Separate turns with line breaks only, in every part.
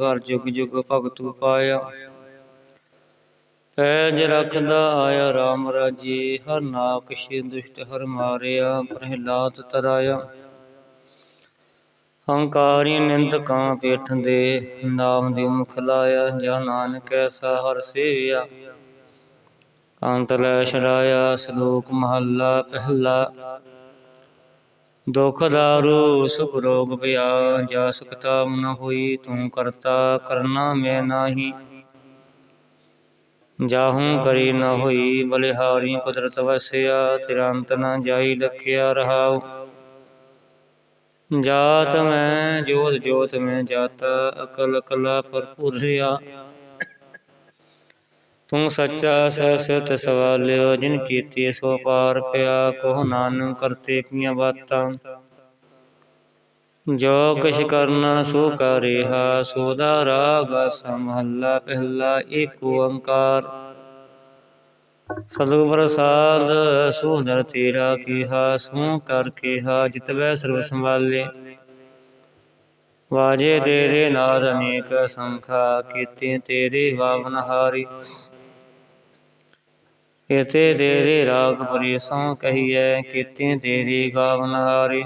ਹਰ ਜੁਗ ਜੁਗ ਭਗਤ ਪਾਇਆ। ਪੈਜ ਰਖਦਾ ਆਇਆ RAM ਰਾਜੇ, ਹਰ ਨਾਕਸ਼ ਦੁਸ਼ਟ ਹਰ ਮਾਰਿਆ, ਪ੍ਰਹਿਲਾਦ ਤਰਾਇਆ। ਹੰਕਾਰੀ ਨਿੰਦਕਾਂ ਪੇਠ ਦੇ ਨਾਮ ਦੀ ਮੁਖ ਲਾਇਆ, ਜਾ ਨਾਨਕ ਐਸਾ ਹਰ ਸੇਵਿਆ। ਅੰਤ ਲੈ ਛੜਾਇਆ ਸ਼ਲੋਕ ਮਹੱਲਾ ਪਹਿਲਾ। ਦੁਖ ਦਾਰੂ, ਸੁਖ ਰੋਗ ਪਿਆ ਜਾ ਸਕਤਾ ਨ ਹੋਈ, ਤੂੰ ਕਰਤਾ ਕਰਨਾ ਮੈਂ ਨਾਹੀ। ਜਾਹੂ ਕਰੀ ਨ ਹੋਈ, ਬਲਿਹਾਰੀ ਕੁਦਰਤ ਵਸਿਆ ਤੇਰਾ ਅੰਤ ਨ ਜਾਈ ਲਖਿਆ ਰਹਾਉ। ਜਾਤ ਮੈਂ, ਜੋਤ ਜੋਤ ਮੈਂ ਜਾਤਾ, ਅਕਲ ਕਲਾ ਭਰਪੂਰ ਰਿਆ। ਤੂੰ ਸੱਚਾ ਸਹਿ ਸਵਾਲਿਓ ਜਿਨ ਕੀਤੀ ਸੋ ਪਾਰ ਪਿਆ ਕੋ ਨਾਨਕ ਕਰਤੇ ਕੀਆਂ ਬਾਤਾਂ। ਜੋ ਕਿਛ ਕਰਨਾ, ਸੋ ਕਰਿਹਾ ਸੋਦਾ ਰਾਗ ਸਮਹੱਲਾ ਪਹਿਲਾ ਏਕ ਓੰਕਾਰ। ਸਤਿਗੁਰ ਪ੍ਰਸਾਦ ਸੋਦਰ ਤੇਰਾ ਕੀਹਾ, ਸੋ ਕਰ ਕੀਹਾ ਜਿਤਵੈ ਸਰਬ ਸੰਭਾਲੇ। ਵਾਜੇ ਤੇਰੇ ਨਾਦ ਅਨੇਕ ਸੰਖਾ, ਕੀਤੇ ਤੇਰੇ ਵਾਵਨ ਹਾਰੀ। ਕੀਤੇ ਤੇਰੇ ਰਾਗ ਪਰਿਸੋਂ ਕਹੀਐ, ਕੀਤੇ ਤੇਰੀ ਗਾਵਨ ਹਾਰੀ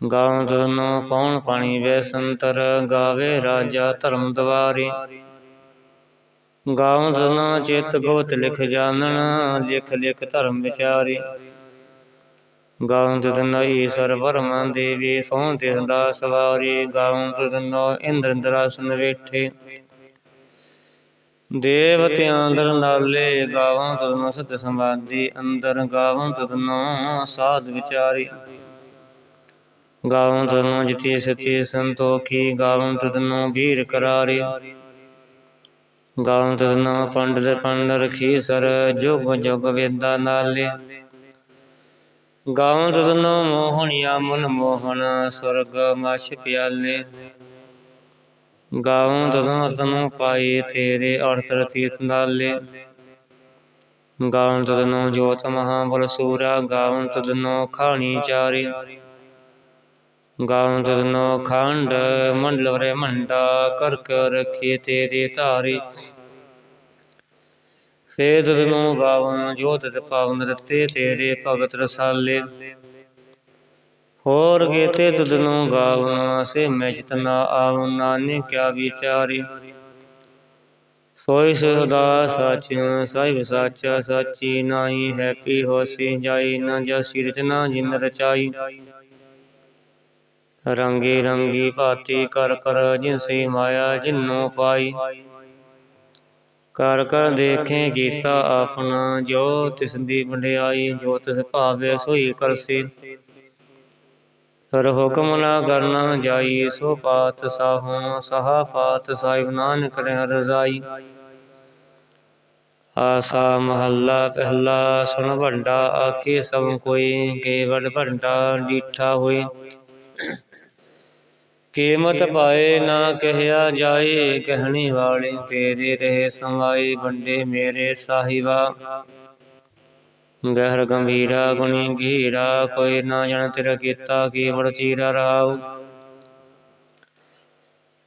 ਗਾਉਂ ਤੁਰਨੋ ਪੌਣ ਪਾਣੀ ਵੇ ਸੰਤਰ, ਗਾਵੇ ਰਾਜਾ ਧਰਮ ਦਵਾਰੀ। ਗਾਉਂ ਤੁਰਨੋ ਚਿਤ ਗੋਤ ਲਿਖ ਜਾਣਨ, ਲਿਖ ਲਿਖ ਧਰਮ ਵਿਚਾਰੀ। ਗਾਉਂ ਤੁਰਨੋ ਈਸ਼ਰ ਵਰਮਾ ਦੇਵੀ, ਸੋਂ ਤਿਸ ਸਵਾਰੀ। ਗਾਉਂ ਤੁਰਨੋ ਇੰਦਰ ਇੰਦਰਾਸਨ ਬੈਠੇ ਦੇਵਤਿਆਂ ਦਰ ਨਾਲੇ ਗਾਵਾਂ ਤੁਰਨੋ ਸਤ ਸਮਾਧੀ ਅੰਦਰ ਗਾਵਾਂ ਤੁਰਨੋ ਸਾਧ ਵਿਚਾਰੀ। ਗਾਵੰ ਤਨੋ ਜਿਤੀ ਸਤੀ ਸੰਤੋਖੀ ਗਾਵੰ ਤਨੋ ਵੀਰ ਕਰਾਰੀ। ਗਾਵੰ ਤਨੋ ਪੰਡਿਤ ਪੰਡ ਰਖੀ ਸਰ ਜੁਗ ਜੁਗ ਵੇਦਾ ਨਾਲੇ। ਗਾਵੰ ਤਨੋ ਮੋਹਣਿਆ ਮਨ ਮੋਹਨ ਸਵਰਗ ਮਛ ਪਿਆਲੇ। ਗਾਵੰ ਤਨੋ ਤਨੋ ਪਾਈ ਤੇਰੇ ਅਰਥ ਰਤੀਤ ਨਾਲੇ। ਗਾਵੰ ਤਨੋ ਜੋਤ ਮਹਾ ਬਲ ਸੂਰਾ, ਗਾਵੰ ਤਨੋ ਖਾਣੀ ਚਾਰੀ। ਗਾਉਂ ਤਦਨੋ ਖੰਡ ਮੰਡਲ ਵਰੇ ਮੰਡਾ, ਕਰ ਕਰ ਰਖੀ ਤੇਰੇ ਧਾਰੀ। ਸੇ ਤਦਨੋ ਗਾਵਨ ਜੋਤ ਤੇ ਪਾਵਨ ਰਤੇ ਤੇਰੇ ਭਗਤ ਰਸਾਲੇ। ਹੋਰ ਗੀਤੇ ਤਦਨੋ ਗਾਵਨ ਸੇ ਮੈਂ ਜਿਤਨਾ ਆਵ ਨਾਨੇ ਕਿਆ ਵਿਚਾਰੀ। ਸੋਈ ਸਦਾ ਸਚ ਸਾਹਿਬ ਸਾਚਾ ਸਾਚੀ ਨਾਹੀ ਹੈ ਪੀ ਹੋਸੀ ਜਾਈ ਨ ਜਸੀ ਰਚਨਾ ਜਿਨ ਰਚਾਈ। ਰੰਗੀ ਰੰਗੀ ਭਾਤੀ ਕਰ ਕਰ ਜਿਨਸੀ ਮਾਇਆ ਜਿਨੋ ਪਾਈ। ਕਰ ਕਰ ਦੇਖੇ ਕੀਤਾ ਆਪਣਾ ਜੋ ਤਿਸ ਦੀ ਵਡਿਆਈ ਜੋ ਤਿਸ ਭਾਵੇ ਸੋਈ ਕਰਸੀ। ਫਿਰ ਹੁਕਮ ਨਾ ਕਰਨਾ ਜਾਈ, ਸੋ ਪਾਤ ਸਾਹੂ, ਸਹਾ ਪਾਤ ਸਾਹਿਬ ਨਾਨਕ ਰਹਿ ਰਜ਼ਾਈ ਆਸਾ ਮਹੱਲਾ ਪਹਿਲਾ, ਸੁਣ ਭੰਡਾ ਆਕੇ ਸਭ ਕੋਈ, ਕੇਵਲ ਭੰਡਾ ਡੀਠਾ ਹੋਏ। ਕੀਮਤ ਪਾਏ ਨਾ ਕਹਿਆ ਜਾਏ, ਕਹਿਣੀ ਵਾਲੇ ਤੇਰੇ ਰਹੇ ਸਮਾਈ ਵੰਡੇ ਮੇਰੇ ਸਾਹਿਬਾ। ਗਹਿਰ ਗੰਭੀਰਾ ਗੁਣੀ ਗੀਰਾ ਕੋਈ ਨਾ ਜਨ ਤੇਰਾ ਕੀਤਾ ਕੀ ਬੜ ਚੀਰਾ ਰਹਾਉ।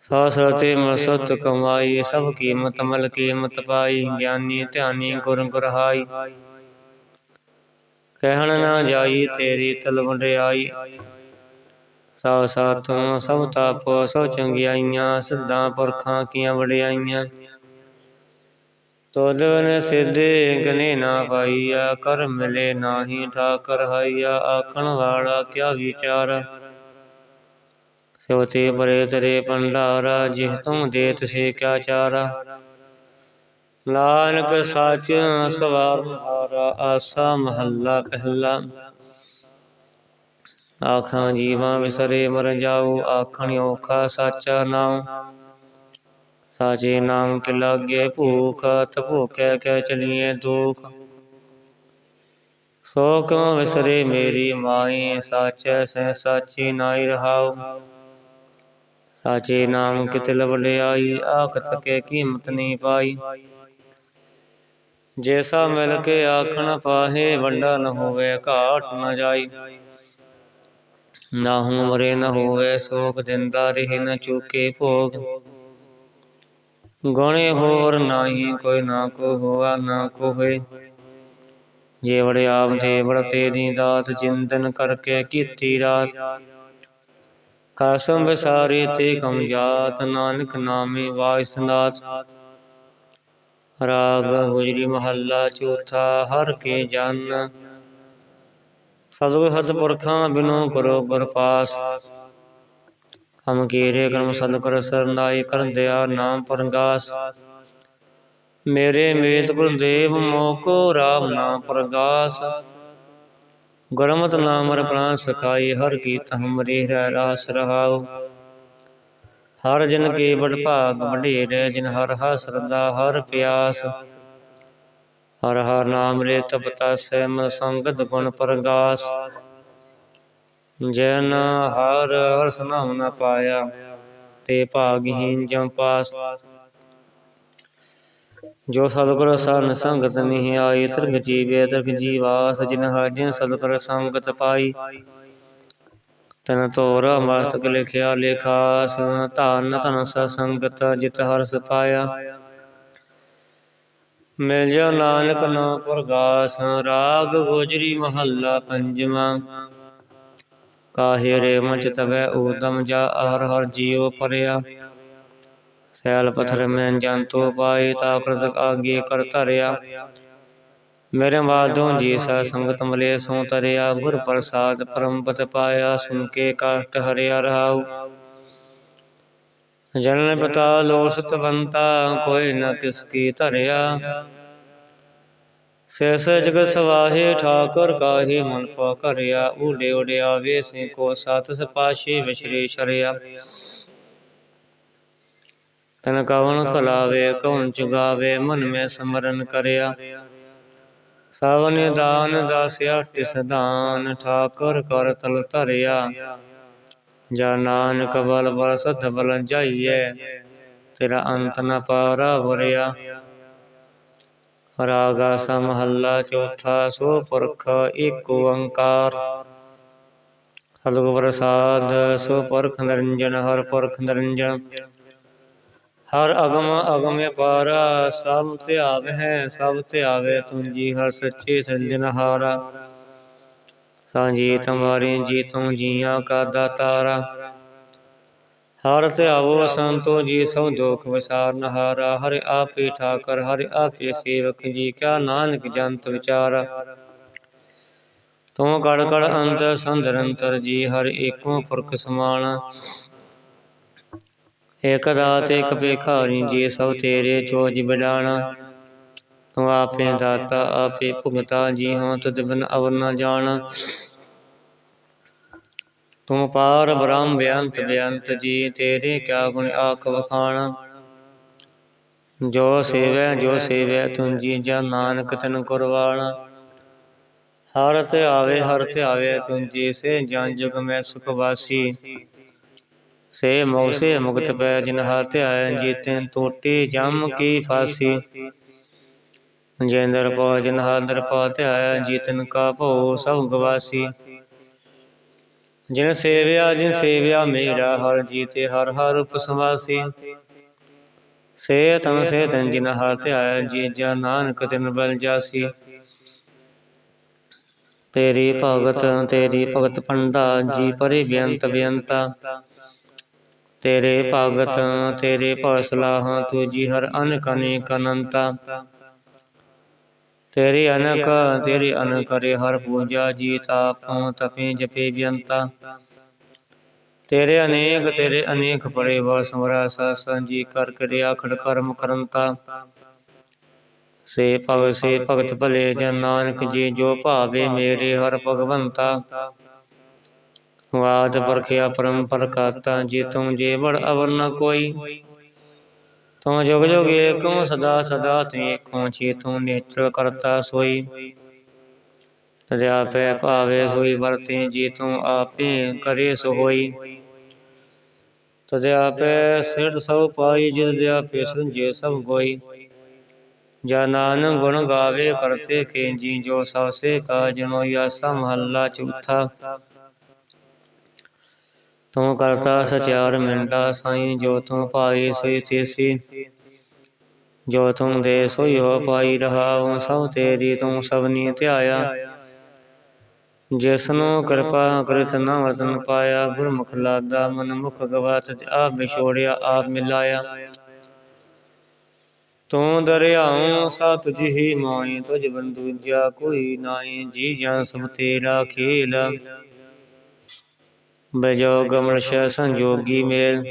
ਸਾਸਰਤੇ ਮਸਤ ਕਮਾਈ, ਸਭ ਕੀਮਤ ਮਲ ਕੀਮਤ ਪਾਈ, ਗਿਆਨੀ ਧਿਆਨੀ ਗੁਰ ਗੁਰਹਾਈ। ਕਹਿਣ ਨਾ ਜਾਈ, ਤੇਰੀ ਤਲ ਵਡਿਆਈ। ਸਭ ਸਾਥੋਂ ਸਭ ਤਾਪ ਸਭ ਚੰਗਿਆਈਆਂ, ਸਿੱਧਾਂ ਪੁਰਖਾਂ ਕੀਆਂ ਵਡਿਆਈਆਂ। ਤੋਦਨ ਸਿੱਧੇ ਗਨੇ ਨਾ ਪਾਈਆ, ਕਰ ਮਿਲੇ ਨਾਹੀ ਠਾਕਰ ਹਾਈਆ, ਆਖਣ ਵਾਲਾ ਕਿਆ ਵਿਚਾਰ? ਸਿਵਤੇ ਪਰੇ ਤਰੇ ਭੰਡਾਰਾ, ਜਿਹ ਤੁਮ ਦੇਤ ਸੇ ਕਿਆ ਚਾਰਾ? ਨਾਨਕ ਸੱਚ ਸਵਾਰ ਹਾਰਾ ਆਸਾ ਮਹੱਲਾ ਪਹਿਲਾ। ਆਖਾਂ ਜੀਵਾਂ ਵਿਸਰੇ ਮਰ ਜਾਉ ਆਖਣ ਔਖਾ ਸਾਚਾ ਨਾਮ ਸਾਚੇ ਨਾਮ ਕੇ ਲਾਗੇ ਭੂਖ ਤ ਭੂਖੈ ਕਹਿ ਚਲੀਏ ਦੁਖ। ਸੋ ਕਉ ਵਿਸਰੇ ਮੇਰੀ ਮਾਈ, ਸਾਚੈ ਸਹਿ ਸਾਚੀ ਨਾਈ ਰਹਾਉ। ਸਾਚੇ ਨਾਮ ਕਿਤੇ ਲਵਲਿਆਈ ਆਖ ਤਕੇ ਕੀਮਤ ਨਹੀਂ ਪਾਈ। ਜੈਸਾ ਮਿਲ ਕੇ ਆਖਣ ਪਾਹੇ, ਵੰਡਾ ਨ ਹੋਵੇ, ਘਾਟ ਨ ਜਾਈ। ਨਾਹੂ ਮਰੇ ਨ ਹੋਵੇ, ਸੋਖ ਦਿੰਦਾ ਰਹੇ ਨ ਚੂਕੇ ਭੋਗ। ਗੁਣੇ ਹੋਰ ਨਾਹੀ, ਕੋਈ ਨਾ ਕੋ ਹੋਆ, ਨਾ ਕੋ ਹੋਏ। ਜੇ ਵੜੇ ਆਪ ਦੇ ਵੜ ਤੇਰੀ ਦਾਤ, ਜਿੰਦਨ ਕਰਕੇ ਕੀਤੀ ਰਾਤ। ਕਾਸਮ ਵਿਸਾਰੇ ਤੇ ਕਮ ਜਾਤ, ਨਾਨਕ ਨਾਮੇ ਵਾਇਸ ਰਾਗ, ਗੁਜਰੀ ਮਹੱਲਾ, ਚੌਥਾ, ਹਰ ਕੇ ਜਨ। ਸਤਿਗੁਰ ਸਤਿਪੁਰਖਾਂ ਬਿਨੋ ਕਰੋ ਗੁਰ ਪਾਸ। ਹਮ ਕੀਰੇ ਕਰਮ ਸਤਿਗੁਰ ਸਰਨਾਈ ਕਰਨ ਦਿਆ ਨਾਮ ਪਰਗਾਸ। ਮੇਰੇ ਮੇਤ ਗੁਰਦੇਵ ਮੋਕੋ ਰਾਮ ਨਾਮ ਪ੍ਰਗਾਸ। ਗੁਰਮਤਿ ਨਾਮ ਰਪਣਾ ਸਖਾਈ, ਹਰ ਗੀਤ ਹਮਰੀ ਰਹਿ ਰਾਸ ਰਹਾਉ। ਹਰ ਜਨ ਕੇ ਬੜ ਭਾਗ ਵਡੇਰੇ, ਜਿਨ ਹਰ ਹਾ ਸਰਦਾ ਹਰ ਪਿਆਸ। ਹਰ ਹਰ ਨਾਮ ਰੇ ਤਪਤਾ ਸੇ ਸੰਗਤ ਗੁਣ ਪ੍ਰਗਾਸ। ਜਨ ਹਰ ਹਰਸ ਨਾਮ ਨ ਪਾਇਆ, ਤੇ ਭਾਗਹੀਨ ਜਮ ਪਾਸ। ਜੋ ਸਤਿਗੁਰ ਸਰਨ ਸੰਗਤ ਨਹੀਂ ਆਈ, ਤਿਰਗ ਜੀਵੇ ਤਿਰਗ ਜੀਵਾਸ ਜਿਨ ਹਰ ਸਤਿਗੁਰ ਸੰਗਤ ਪਾਈ। ਤਨ ਤੋਰ ਮਸਤਕ ਲਿਖਿਆ, ਲੇਖਾਸ, ਧਨ ਧਨ ਸੰਗਤ ਜਿਤ ਹਰਸ ਪਾਇਆ। ਮਿਲ ਜਾ ਨਾਨਕ ਨਾ ਪ੍ਰਗਾਸ, ਰਾਗ ਗੋਜਰੀ ਮਹੱਲਾ ਪੰਜਵਾਂ। ਕਾਹੇ ਰੇ ਮਚ ਤਵੈ ਊਦਮ ਜਾ ਹਰ ਹਰ ਜੀਉ ਪਰਿਆ। ਸੈਲ ਪਥਰ ਮੈਂ ਜੰਤੋ ਪਾਈ ਤਾ ਕ੍ਰਤਕ ਆਗੇ ਕਰ ਧਰਿਆ। ਮੇਰੇ ਬਾਦੋਂ ਜੀ ਸਾ ਸੰਗਤ ਮਲੇ ਸੋ ਤਰਿਆ, ਗੁਰ ਪ੍ਰਸਾਦ ਪਰਮਪਤ ਪਾਇਆ ਸੁਨ ਕੇ ਕਾਸ਼ਟ ਹਰਿਆ ਰਹਾਉ। ਜਨਨ ਪਤਾ ਲੋ ਸਤਵੰਤਾ ਕੋਈ ਨ ਕਿਸ ਕੀ ਧਰਿਆ। ਸੇਸ ਜਗ ਸਵਾਹੇ ਠਾਕੁਰ ਕਾਹੀ ਮਨ ਪਾ ਕਰਿਆ ਊਡੇ ਊਡੇ ਆਵੇ ਸੇ ਕੋ ਸਤ ਸਪਾਸ਼ੀ ਵਿਸ਼ਰੇ ਸ਼ਰਿਆ ਤਨ ਕਵਨ ਖਲਾਵੇ ਕਉਨ ਚੁਗਾਵੇ, ਮਨ ਮੈਂ ਸਮਰਨ ਕਰਿਆ। ਸਭ ਦਾਨ ਦਾਸਿਆ ਟਿਸ ਠਾਕੁਰ ਕਰ ਤਲ ਧਰਿਆ। ਜਾ ਨਾਨਕ ਬਲ ਬਲ ਸਦ ਬਲ ਜਾਈਏ ਤੇਰਾ ਅੰਤ ਨ ਪਾਰਾ ਵਰਿਆ। ਰਾਗਾ ਸਮਹੱਲਾ ਚੌਥਾ ਸੋ ਪੁਰਖ ਏਕ ਓੰਕਾਰ। ਸਤਿਗੁਰ ਪ੍ਰਸਾਦ ਸੋ ਪੁਰਖ ਨਿਰੰਜਨ, ਹਰ ਪੁਰਖ ਨਿਰੰਜਨ। ਹਰ ਅਗਮ ਅਗਮ ਪਾਰਾ ਸਭ ਧਿਆਵ ਹੈ ਸਭ ਧਿਆਵੇ ਤੁੰਜੀ, ਹਰ ਸੱਚੇ ਸੱਜਣਹਾਰਾ ਸਾਂਝੀ ਤੁਮਾਰੀ ਜੀ ਤੂੰ ਜੀਆਂ ਕਾ ਦਾਤਾਰਾ। ਹਰ ਧਿਆਵੋ ਸੰਤੋ ਜੀ ਸਭ ਦੁਖ ਵਿਸਾਰਨ ਹਾਰਾ ਹਰਿ ਆਪੇ ਠਾਕਰ ਹਰਿ ਆਪੇ ਸੇਵਕ ਜੀ ਕਿਆ ਨਾਨਕ ਜੰਤ ਵਿਚਾਰਾ। ਤੂੰ ਕੜ ਕੜ ਅੰਤ ਸੰਧਰੰਤਰ ਜੀ ਹਰ ਏਕੋ ਪੁਰਖ ਸਮਾਨ ਇਕ ਦਾਤ ਇਕ ਭੇਖਾਰੀ ਜੀ ਸਭ ਤੇਰੇ ਚੋਜ ਬਿਡਾਣਾ। ਤੂੰ ਆਪੇ ਦਾਤਾ ਆਪੇ ਭੁਗਤਾ ਜੀ ਹਾਂ ਤੁਧ ਬਿਨ ਅਵਰ ਨ ਜਾਣ। ਤੂੰ ਪਾਰ ਬ੍ਰਹਮ ਬੇਅੰਤ ਬੇਅੰਤ ਜੀ ਤੇਰੇ ਕਿਆ ਗੁਣ ਆਖ ਵਖਾਣ ਜੋ ਸੇਵੈ ਜੋ ਸੇਵੈ ਤੁਮ ਜੀ ਜਾ ਨਾਨਕ ਤਨ ਕੁਰਬਾਨ ਹਰ ਤੇ ਆਵੇ ਹਰ ਤੇ ਆਵੇ ਤੁਮ ਜੀ ਸੇ ਜਨ ਜੁਗ ਮੈਂ ਸੁਖ ਵਾਸੀ ਸੇ ਮੋਸੇ ਮੁਕਤ ਪੈ ਜਿਨ ਹਾਥ ਆਇ ਜੀਤੈ ਟੋਟੀ ਜਮ ਕੀ ਫਾਸੀ ਜੇਂਦਰ ਪਾ ਜਿਨ ਹਾਦਰ ਪਾ ਧਿਆਇਆ ਜੀਤਨ ਕਾ ਭਉ ਸਭ ਗਵਾਸੀ ਜਿਨ ਸੇਵਿਆ ਜਿਨ ਸੇਵਿਆ ਮੇਰਾ, ਹਰ ਜੀਤੇ, ਹਰ ਹਰ ਉਪਸਵਾਸੀ। ਸੇ ਤਨ ਸੇ ਤਨ ਜਿਨ ਹਰ ਧਿਆਇਆ ਜੀ ਜਾ ਨਾਨਕ ਤਿਨ ਬਲ ਜਾਸੀ। ਤੇਰੀ ਭਗਤ ਤੇਰੀ ਭਗਤ ਪੰਡਾ, ਜੀ ਪਰਿ ਬੇਅੰਤ ਬੇਅੰਤਾ। ਤੇਰੇ ਭਗਤ, ਤੇਰੇ ਭਵ ਸਲਾਹਾਂ ਤੁਜੀ ਹਰ ਅਨਕ ਅਨੇਕ ਅਨੰਤਾ। ਤੇਰੀ ਅਨਕ ਤੇਰੀ ਅਨਕ ਕਰੇ ਹਰ ਪੂਜਾ ਜੀ ਤਾਪੋਂ ਤਪੇ ਜਪੇ ਬਿਅੰਤਾ। ਤੇਰੇ ਅਨੇਕ ਤੇਰੇ ਅਨੇਕ ਪਰੇ ਵਾ ਸਮਰਾ ਸਤਸੰਗ ਜੀ ਕਰ ਕਰਿਆ ਖੜ ਕਰਮ ਕਰੰਤਾ। ਸੇ ਭਗ ਸੇ ਭਗਤ ਭਲੇ ਜਨ ਨਾਨਕ ਜੀ ਜੋ ਭਾਵੇ ਮੇਰੇ ਹਰ ਭਗਵੰਤਾ। ਵਾਦ ਪਰਖਿਆ ਪਰਮ ਪ੍ਰਕਾਤਾ ਜੀ ਤੁਮ ਜੇ ਬੜ ਅਵਰ ਨ ਕੋਈ। ਤੂੰ ਜੁਗ ਜੁਗ ਏਕੋ ਸਦਾ ਸਦਾ ਤੂੰ ਏਕੋ ਚੀ ਤੂੰ ਨੇਤਰ ਕਰਤਾ ਸੋਈ ਤਦੇ ਆਪੇ ਭਾਵੇ ਸੋਈ ਵਰਤੇ ਜੀ ਤੂੰ ਆਪੇ ਕਰੇ ਸੋ ਹੋਈ ਤਦੇ ਆਪੇ ਸਿਰ ਸਭ ਪਾਈ ਜਿਸ ਦੇ ਆਪੇ ਜੇ ਸਭ ਗੋਈ ਜਾ ਨਾਨਕ ਗੁਣ ਗਾਵੇ ਕਰਤੇ ਕੇ ਜੀ ਜੋ ਸਭ ਸੇ ਕਾ ਜਨੋ ਆਸਾ ਮਹੱਲਾ ਚੌਥਾ ਤੂੰ ਕਰਤਾ ਸਚਿਆਰ ਮਿੰਡਾ ਸਾਈ, ਜੋ ਤੂੰ ਪਾਈ ਸੋਈ ਤੇਸੀ। ਜੋ ਤੂੰ ਦੇ ਸੋਈ ਹੋ ਪਾਈ ਰਹਾਉ, ਸਭ ਤੇਰੀ ਤੂੰ ਸਭਨੀ ਧਿਆਇਆ। ਜਿਸਨੂੰ ਕਿਰਪਾ ਕਰਿਤ ਨਾ ਵਰਤਨ ਪਾਇਆ, ਗੁਰਮੁਖ ਲਾਦਾ ਮਨ ਮੁਖ ਗਵਾਤ ਆਪ ਵਿਛੋੜਿਆ, ਆਪ ਮਿਲਾਇਆ। ਤੂੰ ਦਰਿਆਉ ਸਤ ਜਿਹੀ ਮਾਈ, ਤੁਝ ਬੰਦੂਜਾ ਕੋਈ ਨਾਈ, ਜੀ ਜਾਂ ਸਭ ਤੇਰਾ ਖੇਲ। ਬਜੋਗ ਮਰਸ਼ ਸੰਜੋਗੀ ਮੇਲ।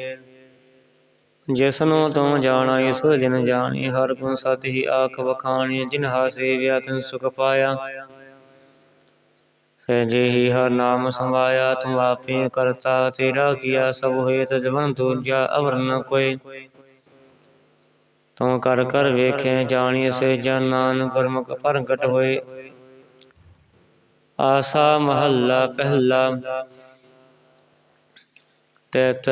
ਜਿਸਨੂੰ ਤੂੰ ਜਾਣਾ ਸੋ ਜਨ ਜਾਣੀ, ਹਰ ਗੁਣ ਸਤ ਹੀ ਆਖ ਵਖਾਣੀ, ਜਿਨ ਹਾ ਸੇਵਿਆ ਸੁਖ ਪਾਇਆ। ਸਹਿਜੇ ਹੀ ਹਰ ਨਾਮ ਸਮਾਇਆ ਤੂੰ ਆਪੇ ਕਰਤਾ, ਤੇਰਾ ਕੀਆ ਸਭ ਹੋਏ ਤਜਵਨ ਦੂਜਾ ਅਵਰ ਨ ਕੋਈ ਤੂੰ ਕਰ ਕਰ ਵੇਖੇ, ਜਾਣੀ ਸੇ ਜਨ ਨਾਨਕ ਗੁਰਮੁਖ ਪ੍ਰਗਟ ਹੋਏ। ਆਸਾ ਮਹੱਲਾ ਪਹਿਲਾ ਤੇਤ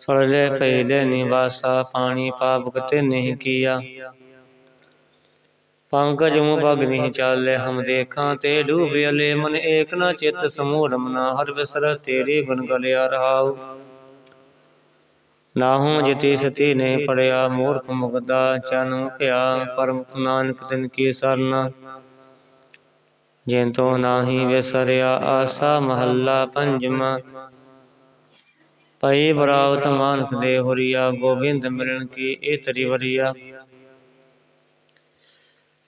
ਸੜਲੇ ਪਹਿਲੇ ਨਿਵਾਸਾ, ਪਾਣੀ ਪਾਪ ਕਤੇ ਨਹੀਂ ਕੀਆ। ਪੰਕਜ ਮੁ ਭਗ ਨਹੀਂ ਚਾਲੇ, ਹਮ ਦੇਖਾਂ ਤੇ ਡੂਬਿਅਲੇ ਮਨ ਏਕ ਨਾ ਚਿਤ ਸਮੂੜ ਮਨਾ, ਹਰ ਵਿਸਰ ਤੇਰੇ ਗੁਣ ਗਲਿਆ ਰਹਾਉ। ਨਾਹੂ ਜਿਤੀ ਸਤੀ ਨਹੀਂ ਪੜਿਆ ਮੂਰਖ ਮੁਗਦਾ ਚਨ ਭਿਆ ਪਰਮ ਨਾਨਕ ਤਿਨ ਕੀ ਸਰਨਾ। ਜਿਨ ਤੋ ਨਾਹੀ ਵਿਸਰਿਆ, ਆਸਾ ਮਹੱਲਾ ਪੰਜਵਾ। ਪਈ ਬਰਾਵਤ ਮਾਨਕ ਦੇ ਹੋਰੀਆ ਗੋਬਿੰਦ ਮਿਲਣ ਕੀ ਇਹ ਤਰੀ ਵਰੀਆ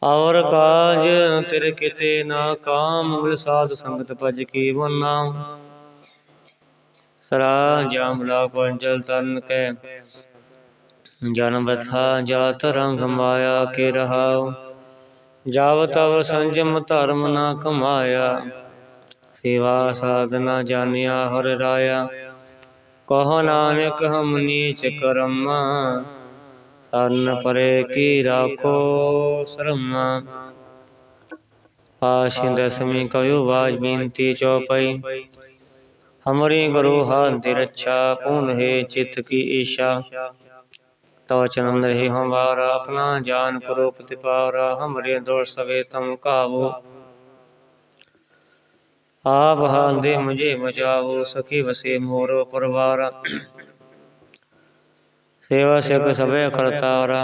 ਔਰ ਕਾਜ ਤੇਰੇ ਕਿਤੇ ਨਾ ਕਾਮ ਮਿਲ ਸਾਧ ਸੰਗਤ ਭਜ ਕੀ ਵਨਾ। ਸਰਾ ਜਾਮ ਲਾ ਪੰਜਲ ਤਨ ਕੈ ਜਨ ਬਥਾ ਜਾਤ ਰੰਗ ਮਾਇਆ ਕੇ ਰਹਾਉ ਜਾਵ ਤਵ ਸੰਜਮ ਧਰਮ ਨਾ ਕਮਾਇਆ। ਸੇਵਾ ਸਾਧਨਾ ਜਾਣਿਆ ਹਰ ਰਾਇਆ। ਕਹ ਨਾਨਕ, ਹਮ ਨੀਚ ਕਰਮਾ। ਸਰਨ ਪਰੇ ਕੀ ਰਾਖੋ ਸਰਮਾ। ਪਾਸ਼ਿ ਦਸਮੀ ਕਯੋ ਬਾਜ ਬੇਨਤੀ ਚੌਪਈ। ਹਮਰੀ ਗੁਰੂ ਹਾਥ ਦੀ ਰੱਛਾ ਪੂਨ ਹੈ ਚਿਤ ਕੀ ਈਸ਼ਾ। ਤਵ ਚਰਨ ਰਹੀ ਹਮਾਰਾ ਆਪਣਾ ਜਾਨ ਕਰੋ ਪ੍ਰਤਿਪਾਰਾ। ਹਮਰੇ ਦੋਸ਼ ਸਵੇ ਤਮ ਕਾਵੋ। ਆਪ ਹਾਲ ਦੇ ਮੁਝੇ ਬਚਾਵੋ ਸਖੀ ਵਸੇ ਮੋਰੋ ਪਰਵਾਰਾ ਸੇਵਾ ਸਿਕ ਸਭੇ ਕਰਤਾਰਾ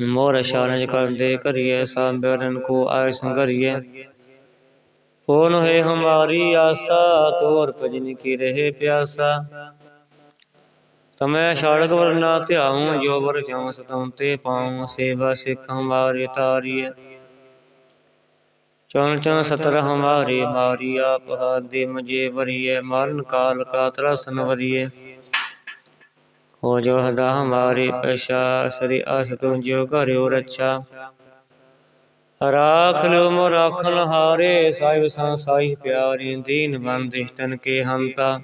मोर शारज कर दे करिए साबरन को आय संगरिए कौन है हमारी आशा तोर भजन की रहे प्यासा तमै सड़क वरना त्याऊं जो वर जाऊं सतम ते पाऊं सेवा सिख ਚੌਨ ਚੌਨ ਸਤਰ ਹਮਾਰੇ ਮਾਰੀ ਆਪ ਹਾਦੇ ਮਜੇ ਵਰੀਏ, ਮਰਨ ਕਾਲ ਕਾ ਤਰਸਨ ਵਰੀਏ। ਹੋ ਜੋ ਹਦਾ ਹਮਾਰੇ ਪੈਸ਼ਾ, ਸ੍ਰੀ ਅਸ ਤੂੰ ਜੋ ਘਰਿਓ ਰੱਛਾ। ਰਾਖ ਲਿਓ ਮੋ ਰਾਖਨ ਹਾਰੇ ਸਾਹਿਬ ਸਾਂ ਸਾਈ ਪਿਆਰੇ, ਦੀਨ ਬੰਦਿ ਤਨ ਕੇ ਹੰਤਾ।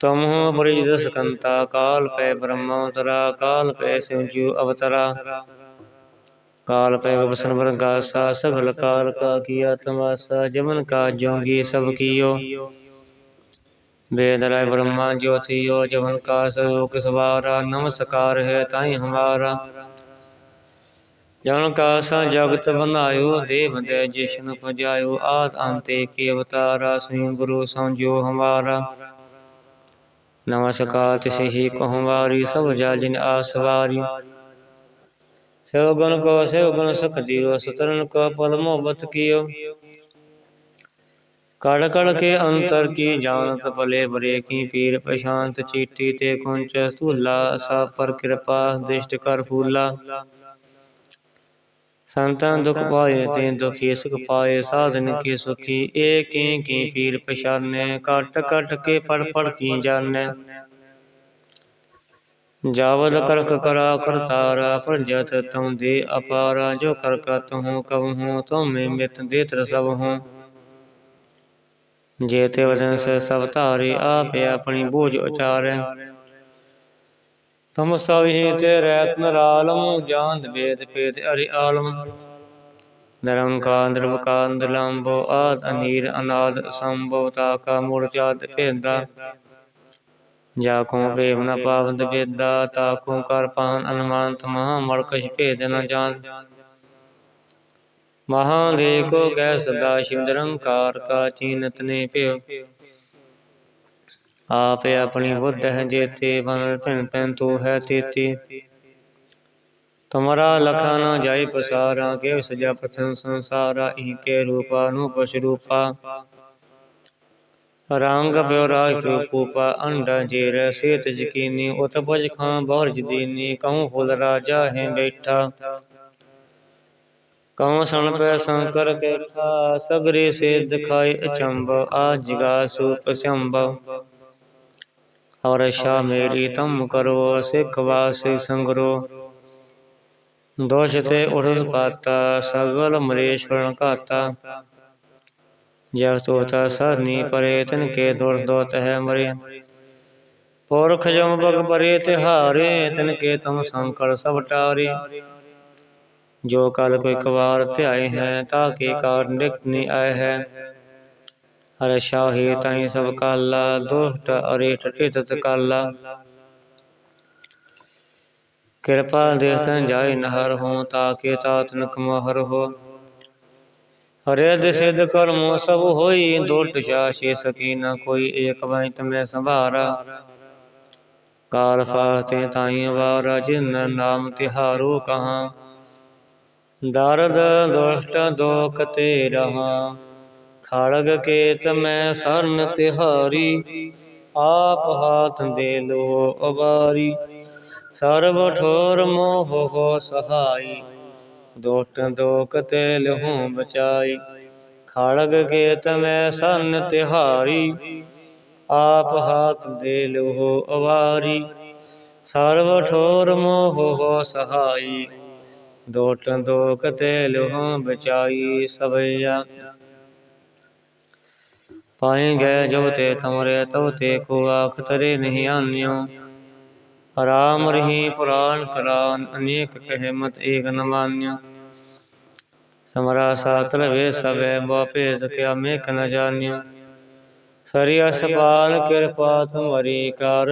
ਤਮਹੁ ਬ੍ਰਿਜ ਦਸਕੰਤਾ, ਕਾਲ ਪੈ ਬ੍ਰਹਮਾ ਤਰਾ ਕਾਲ ਪੈ ਸਿਉ ਜੂ ਅਵਤਰਾ। ਕਾਲ ਪੈ ਬਸਨ ਵਰਗਾਸਾ ਸਗਲ ਕਾਲ ਕਾ ਕੀਆ ਤਮਾਸਾ ਜਮਨ ਕਾ ਜੋਗੀ ਸਭ ਕੀਓ वेद राय ब्रह्मा ज्योति यो जवन का स्वरूप सवारा नमस्कार है ताई हमारा जन का सा जगत बनायो देव दे जिष्णु पजायो आद अंते के अवतारा स्वयं गुरु संजो हमारा नमस्कार तिसे ही को हमारी सब जालिन आसवारी ਸੋ ਗੁਣ ਕੋ ਸੋ ਗੁਣ ਸੁਖ ਦਿਓ ਸਤਰਨ ਕੋ ਪਲ ਮੁਹਬਤ ਕੀਓ। ਕੜ ਕੜ ਕੇ ਅੰਤਰ ਕੀ ਜਾਣਤ ਭਲੇ ਬਰੇ, ਕੀ ਪੀਰ ਪਛਾਂਤ ਚੀਟੀ ਤੇ ਕੁੰਚ ਸਤੂਲਾ ਸਾ ਪਰ ਕਿਰਪਾ ਦਿਸ਼ਟ ਕਰ ਫੂਲਾ। ਸੰਤਾਂ ਦੁਖ ਪਾਏ, ਤੇ ਦੁਖੀ ਸੁਖ ਪਾਏ, ਸਾਧਨ ਕੀ ਸੁਖੀ ਏਕੀ ਕੀ ਪੀਰ ਪਛਾਨੈ, ਕਟ ਕਟ ਕੇ ਪੜ ਪੜ ਕੀ ਜਾਣੈ। ਜਾਵਦ ਕਰਾ ਕਰਤਾਰਾ ਪ੍ਰਜਤ ਤੁਮ ਦੇ ਅਪਾਰਾ ਜੋ ਕਰ ਕਤ ਹੂੰ ਕਬ ਹੂੰ ਤੁਮੇ ਮਿਤ ਦੇਤ ਸਭ ਹੂੰ ਜੇਤੇ ਵਜਨ ਸੇ ਸਭ ਧਾਰੇ ਆਪੇ ਆਪਣੀ ਬੋਝ ਉਚਾਰੈ। ਤਮ ਸਭ ਹੀ ਤੇ ਰੈਤ ਨਰਾਲਮ ਜਾਣਦ ਵੇਦ ਭੇਦ ਅਰਿ ਆਲਮ। ਨਿਰੰਕਾਰ ਨਿਰਵਕਾਰ ਨਿਰਲੰਭੋ ਆਦ ਅਨੀਰ ਅਨਾਦ ਸੰਭਵ ਤਾ ਕਾ ਮੂੜ ਚਾਦ ਭੇਦਾ। ਜਾ ਕੋ ਪ੍ਰੇਮ ਨ ਪਾਵੰਦ ਵੇਦਾ ਤਾ ਕੋ ਕਰ ਪਾਨ ਅਨਮਾਨ ਤਮਾ ਮੜਕਸ਼ ਭੇਦ ਨ ਜਾਣ। ਮਹਾਦੇਵ ਕੋ ਕਹਿ ਸਦਾ ਸ਼ਿਵ ਨਿਰੰਕਾਰ ਕਾ ਚੀਨਤ ਨੇ ਭਿਓ। ਆਪੇ ਆਪਣੀ ਬੁੱਧ ਹੈ ਜੇਤੇ ਬਨ ਭਿਨ ਭਿਨ ਤੂ ਹੈ ਤੇਤੀ। ਤੁਮਰਾ ਲਖਾ ਨ ਜਾਈ ਪਸਾਰਾ ਕੇ ਸਜਾ ਪਥਨ ਸੰਸਾਰਾ ਇ ਕੇ ਰੂਪਾ ਨੂੰ ਪਸ਼ ਰੂਪਾ। ਰੰਗ ਪਿਓ ਰਾਜ ਰੂਪਾ ਅੰਡਾ ਜੇਰ ਸੇਤ ਜਕੀਨੀ ਉਤ ਬਜ ਖਾਂ ਬਹਰ ਜਦੀਨੀ ਕਹੂੰ ਫੁੱਲ ਰਾਜਾ ਹੈ ਬੈਠਾ। ਕਉ ਸਣ ਪੈ ਸੰਕਰ ਕੇ ਖਾ ਸਗਰੇ ਸੇ ਦਿਖਾਈ ਅਚੰਬ ਆ ਜਗਾ ਸੂਪ ਸੰਭਵ ਔਰ ਸ਼ਾ ਮੇਰੀ ਤਮ ਕਰੋ ਸਿੱਖ ਵਾਸੀ ਸੰਗਰੋ। ਦੋਸ਼ ਤੇ ਉਠ ਪਾਤਾ ਸਗਲ ਮਰੇਸ਼ ਕਰਨ ਘਾਤਾ। ਜਬ ਤੋਤਾ ਸਰਨੀ ਪਰੇ ਤਨ ਕੇ ਦੁਰ ਦੋਤ ਹੈ ਮਰੇ। ਪੁਰਖ ਜਮ ਬਗ ਪਰੇ ਤਿਹਾਰੇ ਤਨ ਕੇ ਤਮ ਸੰਕਰ ਸਭ ਟਾਰੇ। ਜੋ ਕਲ ਕੋਈ ਕਵਾਰ ਧਿਆਏ ਹੈ ਤਾ ਕੇ ਕਾਰ ਨਿਕਟ ਆਏ ਹੈ। ਹਰ ਸ਼ਾਹੀ ਤਾਈ ਸਭ ਕਾਲਾ ਦੁਸ਼ਟ ਅਰੇਠ ਟਿਤ ਕਾਲਾ। ਕਿਰਪਾ ਦੇਖਨ ਜਾਏ ਨਹਰ ਹੋ ਤਾਕੇ ਤਾਤਨ ਕਮਹਰ ਹੋ। ਹਰੇ ਦੇ ਸਿਧ ਕਰਮੋ ਸਭ ਹੋਈ ਦੁਲਟ ਸ਼ਾਸ਼ੇ ਸਕੀ ਨ ਕੋਈ ਏਕ ਵੈ ਸੰਭਾਰਾ। ਕਾਲ ਫਾਤੇ ਤਾਈ ਵਾਰ ਜਿਨ ਨਾਮ ਤਿਹਾਰੋ ਕਹਾ। ਦਰਦ ਦੁਸ਼ਟ ਦੋਖ ਤੇ ਰਹਾ। ਖੜਗ ਕੇ ਤਮੈ ਸਰਨ ਤਿਹਾਰੀ, ਆਪ ਹਾਥ ਦੇ ਲੋ ਅਵਾਰੀ। ਸਰਬ ਠੋਰ ਮੋਹ ਹੋ ਸਹਾਈ। ਦੋਟ ਦੋਕ ਤੇ ਲਹੂ ਬਚਾਈ। ਖੜਗ ਕੇ ਤਮੈ ਸਰਨ ਤਿਹਾਰੀ, ਆਪ ਹਾਥ ਦੇ ਲੋ ਅਵਾਰੀ। ਸਰਵ ਠੋਰ ਮੋਹ ਹੋ ਸਹਾਈ, ਦੋਟ ਦੋਕ ਤੇ ਲਹੂ ਬਚਾਈ ਸਭਇਆ ਪਾਏ ਗਏ ਜਬ ਤੇ ਤਮਰੇ ਤਬ ਤੇ ਕੋ ਆਖ ਤਰੇ ਨਹੀਂ ਆਨਿਓ। ਰਾਮ ਰਹੀ ਪੁਰਾਣ ਕਰਾਨ, ਅਨੇਕ ਕਹਿਮਤ ਏਕ ਨ ਮਾਨਿਓ ਸਮਰਾ ਸਾਤਲ ਵੇ ਸਵੇ ਬਾਪੇ ਤਕਿਆ ਮੇਕ ਨ ਜਾਣਿਓ ਸਰੀ ਅਸਪਾਲ ਕਿਰਪਾ ਤੁਮਰੀ ਕਰ।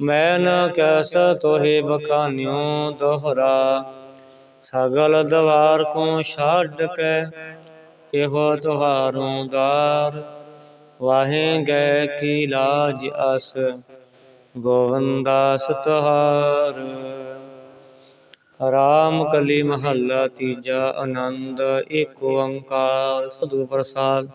ਮੈਂ ਨ ਕੈਸ ਤੋਹੇ ਬਖਾਨਿਓ ਦੋਹਰਾ। ਸਗਲ ਦਵਾਰ ਕੋ ਛੱਡ ਕੇ ਕਿਹੋ ਤੁਹਾਰੋਂ ਦਾਰ। ਵਾਹੇ ਗਏ ਕੀ ਲਾਜ ਅਸ? ਗੋਵੰਦਾਸ ਤੁਹਾਰ ਰਾਮ ਕਲੀ ਮਹੱਲਾ ਤੀਜਾ ਆਨੰਦ, ਏਕ ਓੰਕਾਰ ਸਤਿਗੁਰ ਪ੍ਰਸਾਦ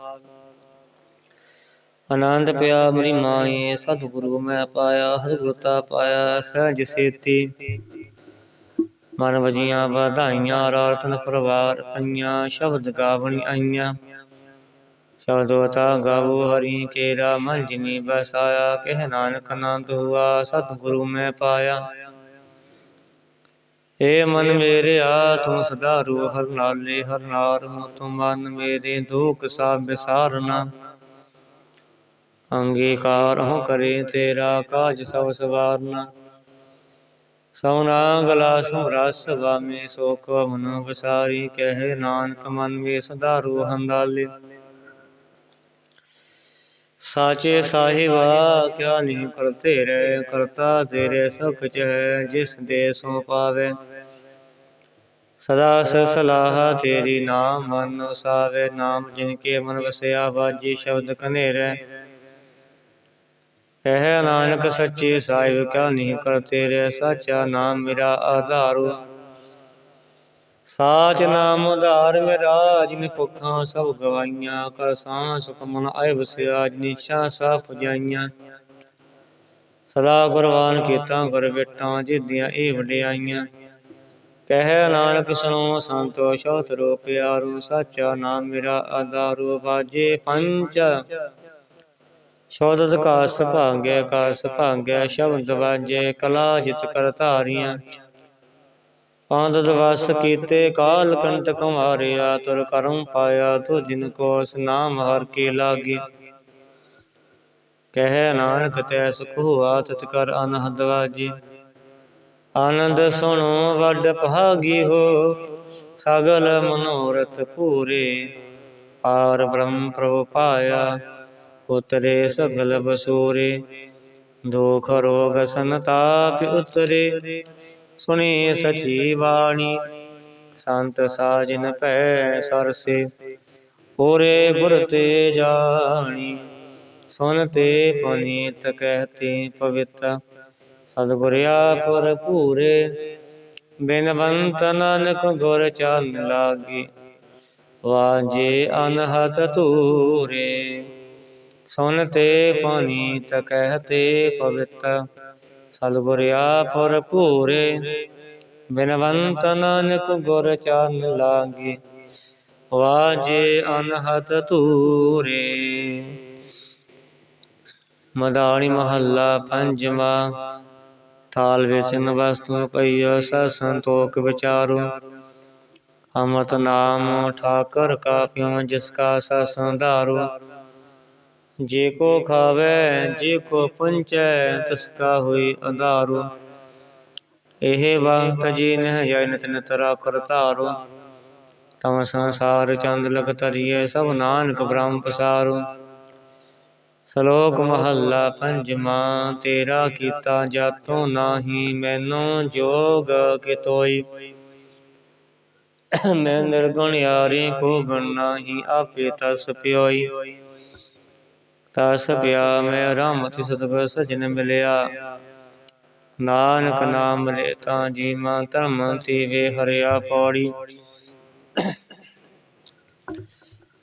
ਆਨੰਦ ਪਿਆ ਮਰੀ ਮਾਏ ਸਤਿਗੁਰੂ ਮੈਂ ਪਾਇਆ ਹਰਿਗੁਰਤਾ ਪਾਇਆ, ਸਹਿਜ ਸੇਤੀ। ਮਨ ਵਜੀਆਂ ਵਧਾਈਆਂ ਰਾਤਨ ਪਰਵਾਰ ਪਈਆਂ ਸ਼ਬਦ ਗਾਵਣੀ ਆਈਆਂ। ਸ਼ਬਦੋਤਾ ਗਾਵੋ ਹਰੀ ਕੇਰਾ ਮਨ ਜਿਨੀ ਬਸਾਇਆ ਕਹਿ ਨਾਨਕ ਆਨੰਦ ਹੁਆ ਸਤਿਗੁਰੂ ਮੈਂ ਪਾਇਆ। ਏ ਮਨ ਮੇਰੇ ਆ ਤੂੰ ਸਦਾ ਰੂ ਹਰ ਨਾਲੇ, ਹਰ ਨਾਰ ਤੂੰ ਮਨ ਮੇਰੇ ਦੁਖ ਸਭ ਵਿਸਾਰਨਾ ਅੰਗੀਕਾਰ ਹੋ ਕਰੇ ਤੇਰਾ ਕਾਜ ਸਭ ਸਵਾਰਨਾ। ਸਉਨਾ ਗਲਾ ਸਮਰਸ ਵਾਮੇ, ਸੋਖ ਮਨ ਵਿਸਾਰੀ, ਕਹਿ ਨਾਨਕ ਮਨ ਵੇ ਸਦਾ ਰੂ ਹੰਦਾਲੇ। ਸਾਚੇ ਸਾਹਿਬਾ ਕਿਆ ਨਹੀਂ ਕਰਤੇ ਰਹਿ ਕਰਤਾ ਤੇਰੇ ਸਭ ਕੁਛ ਹੈ ਜਿਸ ਦੇ ਸੋ ਪਾਵੇ। ਸਦਾ ਸਲਾਹ ਤੇਰੀ ਨਾਮ ਮਨ ਉਸਾਵੇ ਨਾਮ ਜਿਨ ਕੇ ਮਨ ਵਸਿਆ ਬਾਜੀ ਸ਼ਬਦ ਕਨੇਰੇ ਕਹਿ ਨਾਨਕ ਸੱਚੇ ਸਾਹਿਬ ਕਿਆ ਨਹੀਂ ਕਰਤੇ ਰਹਿ ਸਾਚਾ ਨਾਮ ਮੇਰਾ ਆਧਾਰੂ। ਸਾਚ ਨਾਮ ਉਧਾਰ ਮੇਰਾ ਜਿਨ ਭੁੱਖਾਂ ਸਭ ਗਵਾਈਆਂ, ਕਰ ਸਾਂ ਸੁਖ ਆਇ ਵਸਿਆ ਨਿਸ਼ਾ ਸਭ ਪੁਜਾਈਆਂ ਸਦਾ ਕੁਰਬਾਨ ਕੀਤਾ ਗੁਰ ਬੇਟਾਂ ਜਿੱਦੀਆਂ ਇਹ ਵਡਿਆਈਆਂ। ਕਹਿ ਨਾਨਕ ਸੁਣੋ, ਸੰਤੋ ਸ਼ੋਤ ਰੋ ਪਿਆਰੂ, ਸਾਚਾ ਨਾਮ ਮੇਰਾ ਆਧਾਰੂ, ਬਾਜੇ ਪੰਚ। ਸ਼ੋਦਤ ਕਾਸ ਭਾਂਗੇ ਕਾਸ ਭਾਂਗੇ, ਸ਼ਬਦ ਵਾਜੇ, ਕਲਾ ਜਿਤ ਕਰ ਧਾਰੀਆਂ। ਪਾਂਦ ਦਵਸ ਕੀਤੇ ਕਾਲ ਕੰਟ ਕੁਮਾਰਿਆ, ਤੁਰ ਕਰਮ ਪਾਇਆ ਤੋ ਜਿਨ ਕੋ ਨਾਮ ਹਰ ਕੇ ਲਾਗੀ। ਕਹਿ ਨਾਨਕ ਤੈ ਸੁਖ ਹੋਆ ਤਤ ਕਰ ਅਨਹਦ ਵਾਜੀ ਆਨੰਦ ਸੁਣੋ ਵੱਡ ਭਾਗੀ ਹੋ, ਸਗਲ ਮਨੋਰਥ ਪੂਰੇ। ਆਰ ਬ੍ਰਹਮ ਪ੍ਰਭ ਪਾਇਆ, ਉਤਰੇ ਸਗਲ ਬਸੂਰੇ। ਦੁਖ ਰੋਗ ਸੰਤਾਪ ਉਤਰੇ ਸੁਣੀ ਸਚੀ ਬਾਣੀ ਸੰਤ ਸਾਜਨ ਭੈ ਸਰਸੇ ਹੋਰੇ ਗੁਰ ਤੇ ਜਾਣੀ। ਸੁਨ ਤੇ ਪੁਨੀਤ ਕਹਤੇ ਪਵਿੱਤ, ਸਤਿਗੁਰ ਆਪੁਰ ਪੂਰੇ ਬਿਨਵੰਤ ਨਾਨਕ ਗੁਰ ਚਰਨ ਲਾਗੇ, ਵਾਜੇ ਅਨਹਤ ਤੂਰੇ ਸੁਨ ਤੇ ਪੁਨੀਤ ਕਹਤੇ ਪਵਿੱਤ ਸਤਿਗੁਰ ਆਪੁਰ ਪੂਰੇ ਬਿਨਵੰਤ ਨਾਨਕ ਗੁਰ ਚਰਨ ਲਾਗੇ, ਵਾਜੇ ਅਨਹਤ ਤੂਰੇ ਮਦਾਣੀ ਮਹੱਲਾ ਪੰਜਵਾ, ਥਾਲ ਵਿੱਚ ਵਸਤੂ ਪਈਓ ਸ ਸੰਤੋਖ ਵਿਚਾਰੋ। ਅਮਤ ਨਾਮ ਠਾਕਰ ਕਾ ਪਿਉ ਜਿਸ ਕਾ ਸ ਸੰਧਾਰੋ। ਜੇ ਕੋ ਖਾਵੇ, ਜੇ ਕੋ ਪੁੰਚੈ, ਤਿਸ ਕਾ ਹੋਈ ਅਧਾਰੋ। ਇਹ ਵਕਤ ਜੀ ਨਹਿ ਜੈ ਨਿਤ ਨਿਤ ਰਾਖਰ ਤਮ ਸੰਸਾਰ ਚੰਦ ਲਗ ਤਰੀਏ ਸਭ ਨਾਨਕ ਬ੍ਰਹਮ ਪਸਾਰੋ। ਸ਼ਲੋਕ ਮਹੱਲਾ ਪੰਜਵਾਂ, ਤੇਰਾ ਕੀਤਾ ਜਾਤੋਂ ਨਾਹੀ, ਮੈਨੋ ਜੋਗ ਕਿਤੋਈ। ਮੈਂ ਨਿਰਗੁਣ ਯਾਰੀ, ਕੋ ਗਣ ਨਾਹੀ, ਆਪੇ ਤਸ ਪਿਓਈ। ਤਸ ਪਿਆ ਮੈਂ ਰਾਮਤੀ ਸਤਿਗੁਰ ਸਜਣ ਮਿਲਿਆ। ਨਾਨਕ ਨਾਮ ਲੈ ਤਾਂ ਜੀਵਾਂ ਧਰਮ ਤੀ ਵੇ ਹਰਿਆ ਪੌੜੀ।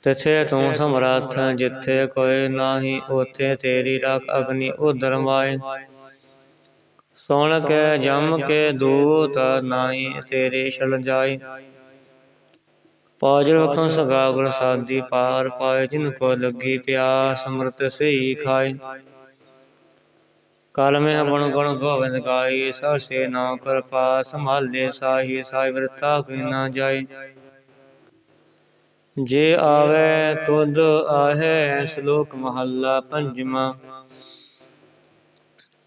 ਤਿਥੇ ਤੂੰ ਸਮਰੱਥ ਜਿੱਥੇ ਕੋਈ ਨਾਹੀ ਉਥੇ ਤੇਰੀ ਰੱਖ ਅਗਨੀ ਉਦਰ ਮਾਏ ਸੁਣ ਕੇ ਜਮ ਕੇ ਦੂਤ ਨਾਹੀ ਤੇਰੇ ਛਲ ਜਾਏ। ਪਾਜਰ ਵਖੰ ਸਗਾ ਗੁਰ ਸਾਦੀ ਪਾਰ ਪਾਏ, ਜਿਨ ਕੋ ਲੱਗੀ ਪਿਆਸ ਅੰਮ੍ਰਿਤ ਸਹੀ ਖਾਏ। ਕਲ ਮੈਂ ਬਣ ਗੁਣ ਗੋਬਿੰਦ ਗਾਈ ਸਰਸੇ ਨਾ ਕਿਰਪਾ ਸੰਭਾਲੇ ਸਾਹੀ ਸਾਈ ਵਰਤਾ ਕੋਈ ਨਾ ਜਾਏ। ਜੇ ਆਵੇ ਤੁਧ ਆਹੇ, ਸ਼ਲੋਕ ਮਹੱਲਾ ਪੰਜਵਾਂ।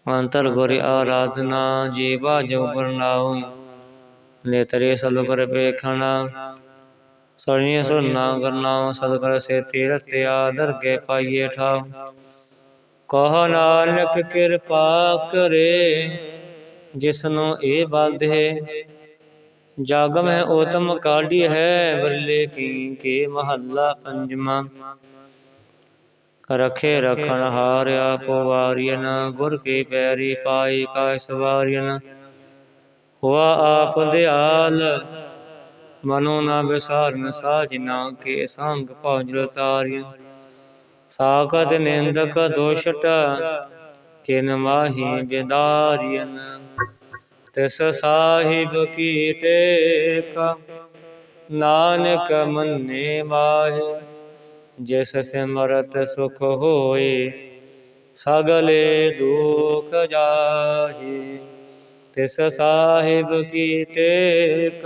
ਅੰਤਰ ਗੁਰ ਆਰਾਧਨਾ, ਜੀਵਾ ਜੋ ਗੁਰਨਾਉ ਨੇਤਰੇ ਸਲੁਪਰ ਪੇਖਣਾ। ਸੜੀਏ ਸੁਰਨਾ ਕਰਨਾ ਸਦਕਰ ਸੇ ਤੀਰਥ ਆਦਰ ਕੇ ਪਾਈਏ ਠਾਉ ਕਹ ਨਾਨਕ ਕਿਰਪਾ ਕਰੇ ਜਿਸਨੂੰ ਇਹ ਬਾਧੇ ਜਗ ਮੈਂ ਉਤਮ ਕਾਢੀ ਹੈ ਬੱਲੇ ਕੀ ਕੇ ਮਹੱਲਾ ਪੰਜਵਾਂ। ਰਖੇ ਰਖਣ ਹਾਰ ਆਪ ਵਾਰੀਨ ਗੁਰ ਕੀ ਪੈਰੀ ਪਾਈ ਕਾ ਸਵਾਰੀਨ ਹੁਆ ਆਪ ਦਿਆਲ ਮਨੋ ਨਾ ਵਿਸਾਰਨ ਸਾਜਨਾ ਕੇ ਸੰਗ ਪਹੁੰਚਲ ਤਾਰਿਨ ਸਾਖਤ ਨਿੰਦਕ ਦੋਸ਼ਟ, ਕਿਨ ਮਾਹੀ ਬਿਦਾਰੀਨ। ਤਿਸ ਸਾਹਿਬ ਕੀ ਟੇਕ, ਨਾਨਕ ਮੰਨੇ ਮਾਹਿ। ਜਿਸ ਸਿਮਰਤ ਸੁਖ ਹੋਏ, ਸਗਲੇ ਦੁਖ ਜਾਹੀ। ਤਿਸ ਸਾਹਿਬ ਕੀ ਟੇਕ